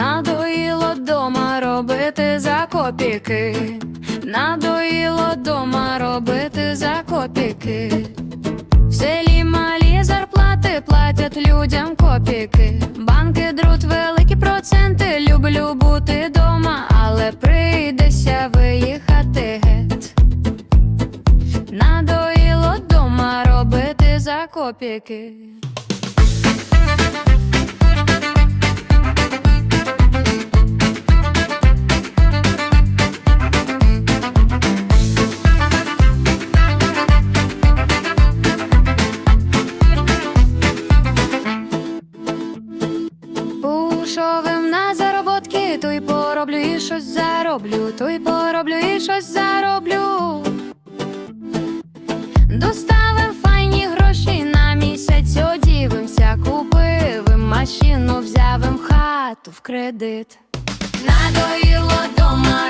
Надоїло дома робити за копійки, надоїло дома робити за копійки. В селі малі зарплати платять людям копійки. Банки друт великі проценти. Люблю бути дома, але прийдеться виїхати геть. Надоїло дома робити за копійки. грошовим на зароботки, то й пороблю і щось зароблю, то й пороблю і щось зароблю. Доставив файні гроші на місяць, одівимся, купив машину, взявим хату в кредит. Надоїло дома.